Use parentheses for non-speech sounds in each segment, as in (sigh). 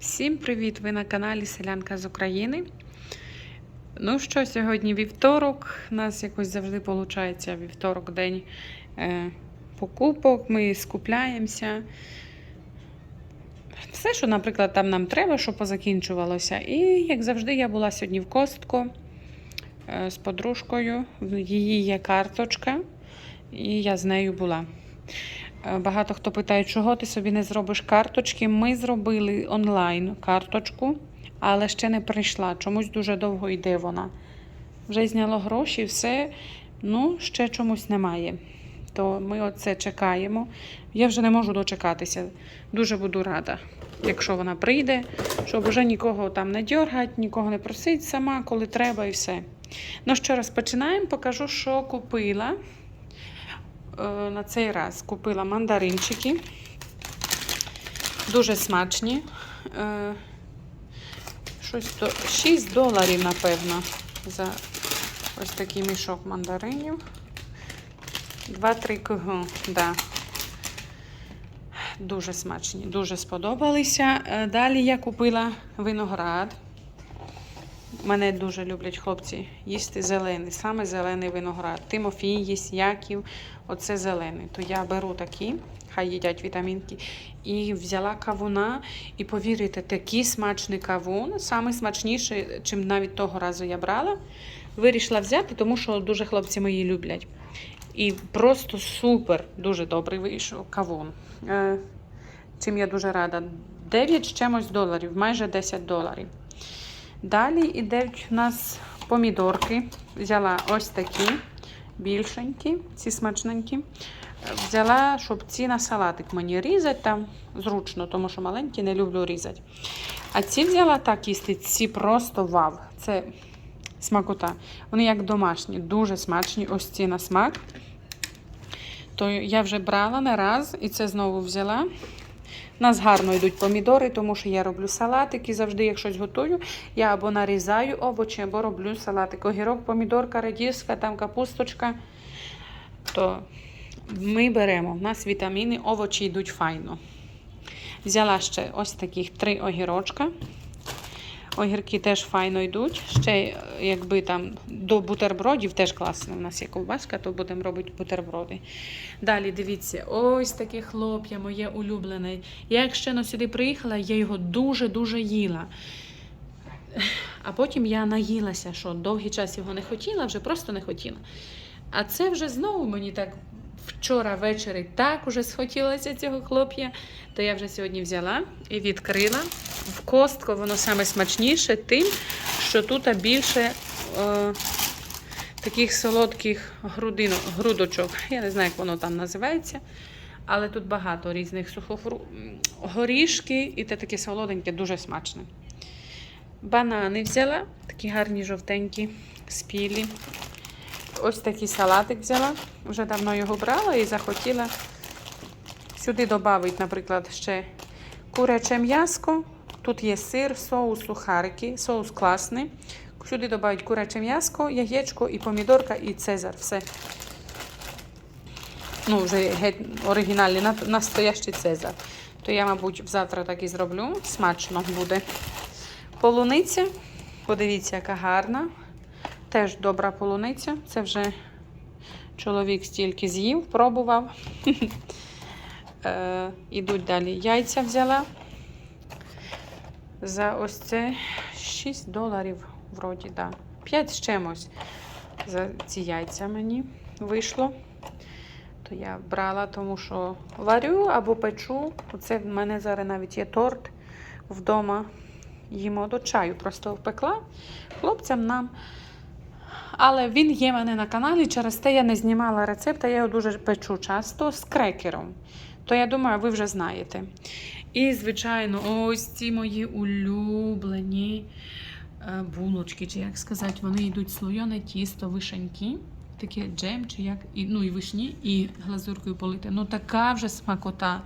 Всім привіт! Ви на каналі Селянка з України. Ну що, сьогодні вівторок. У нас якось завжди виходить вівторок день е, покупок. Ми скупляємося. Все, що, наприклад, там нам треба, щоб позакінчувалося. І, як завжди, я була сьогодні в Костко е, з подружкою. В її є карточка, і я з нею була. Е, Багато хто питає, чого ти собі не зробиш карточки. Ми зробили онлайн карточку, але ще не прийшла. Чомусь дуже довго йде вона. Вже зняло гроші, все, ну, ще чомусь немає. То ми оце чекаємо. Я вже не можу дочекатися. Дуже буду рада, якщо вона прийде, щоб вже нікого там не дергати, нікого не просить сама, коли треба, і все. Ну що, розпочинаємо, покажу, що купила. Е, на цей раз купила мандаринчики. Дуже смачні. Е, Щось до 6 доларів, напевно, за ось такий мішок мандаринів. 2-3 кг, да. Дуже смачні, дуже сподобалися. Е, Далі я купила виноград. Мене дуже люблять хлопці їсти зелений, саме зелений виноград. Тимофій їсть, Яків, оце зелений. То я беру такі, хай їдять вітамінки. І взяла кавуна. І повірите, такий смачний кавун, саме смачніший, чим навіть того разу я брала. Вирішила взяти, тому що дуже хлопці мої люблять. І просто супер, дуже добрий вийшов кавун. Е, чим я дуже рада. 9 з чимось доларів, майже 10 доларів. Далі йдуть у нас помідорки. Взяла ось такі більшенькі, ці смачненькі. Взяла, щоб ці на салатик мені різати там зручно, тому що маленькі не люблю різати. А ці взяла так їсти, ці просто вау. Це смакота. Вони як домашні, дуже смачні. Ось ці на смак. То я вже брала не раз і це знову взяла. У нас гарно йдуть помідори, тому що я роблю салатики. Завжди, як щось готую, я або нарізаю овочі, або роблю салатик. Огірок, помідорка, радіска, там капусточка. То ми беремо. У нас вітаміни, овочі йдуть файно. Взяла ще ось таких три огірочка. Огірки теж файно йдуть. Ще, якби там до бутербродів теж класно. У нас є ковбаска, то будемо робити бутерброди. Далі дивіться, ось таке хлоп'я моє улюблене. Я як ще сюди приїхала, я його дуже-дуже їла. А потім я наїлася, що довгий час його не хотіла, вже просто не хотіла. А це вже знову мені так вчора ввечері так уже схотілося цього хлоп'я, то я вже сьогодні взяла і відкрила. В костку воно саме смачніше, тим, що тут більше е, таких солодких грудинок, грудочок. Я не знаю, як воно там називається. Але тут багато різних сухофру... горішки і те таке солоденьке, дуже смачне. Банани взяла, такі гарні жовтенькі, спілі. Ось такий салатик взяла. Вже давно його брала і захотіла сюди додати, наприклад, ще куряче м'яско. Тут є сир, соус, сухарики, соус класний. Сюди додати куряче м'яско, яєчко і помідорка, і цезар. Все. Ну, вже геть оригінальний, настоящий цезар. То я, мабуть, завтра так і зроблю. Смачно буде. Полуниця. Подивіться, яка гарна. Теж добра полуниця. Це вже чоловік стільки з'їв, пробував. (laughs) Е, Ідуть далі. Яйця взяла. За ось це 6 доларів, вроді, да. 5 з чимось за ці яйця мені вийшло. То я брала, тому що варю або печу. Оце в мене зараз навіть є торт вдома. Їмо до чаю. Просто впекла хлопцям нам. Але він є в мене на каналі, через те я не знімала рецепт, я його дуже печу часто з крекером. То я думаю, ви вже знаєте. І, звичайно, ось ці мої улюблені е, булочки, чи як сказати, вони йдуть слойоне тісто, вишеньки, таке джем, чи як, і, ну і вишні, і глазуркою полите. Ну така вже смакота.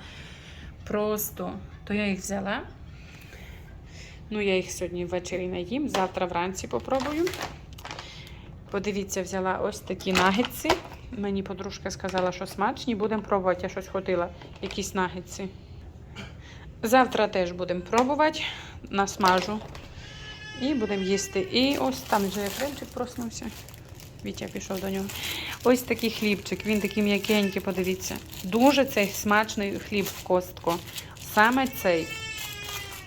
Просто. То я їх взяла. Ну, я їх сьогодні ввечері не їм, завтра вранці попробую. Подивіться, взяла ось такі нагетси. Мені подружка сказала, що смачні. Будемо пробувати. Я щось ходила, якісь нагетси. Завтра теж будемо пробувати, насмажу. І будемо їсти. І ось там вже Ефремчик проснувся. Вітя пішов до нього. Ось такий хлібчик, він такий м'якенький, подивіться. Дуже цей смачний хліб в костку. Саме цей.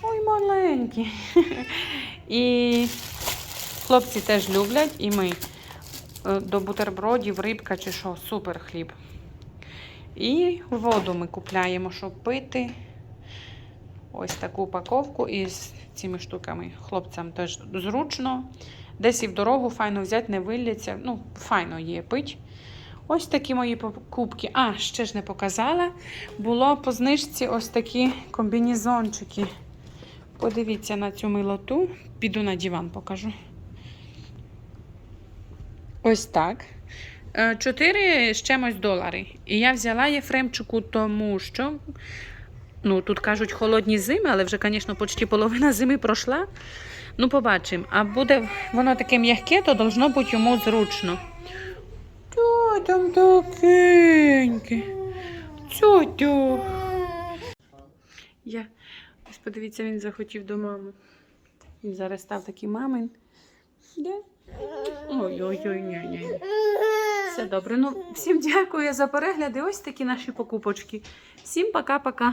Ой, маленький. (laughs) І хлопці теж люблять, і ми. Е, До бутербродів, рибка чи що, супер хліб. І воду ми купляємо, щоб пити. Ось таку упаковку із цими штуками. Хлопцям теж зручно. Десь і в дорогу файно взяти, не вилляться. Ну, файно є пить. Ось такі мої покупки. А, ще ж не показала. Було по знижці ось такі комбінезончики. Подивіться на цю милоту. Піду на диван, покажу. Ось так. Е, Чотири з чимось долари. І я взяла Єфремчику, тому що. Ну, тут кажуть холодні зими, але вже, звісно, почти половина зими пройшла. Ну, побачимо. А буде воно таке м'яке, то должно бути йому зручно. Що там такеньке? Тьотю. Я. Ось подивіться, він захотів до мами. Він зараз став такий мамин. Де? Ой-ой-ой, ні-ні. Все добре. Ну, всім дякую за перегляди. Ось такі наші покупочки. Всім пока-пока.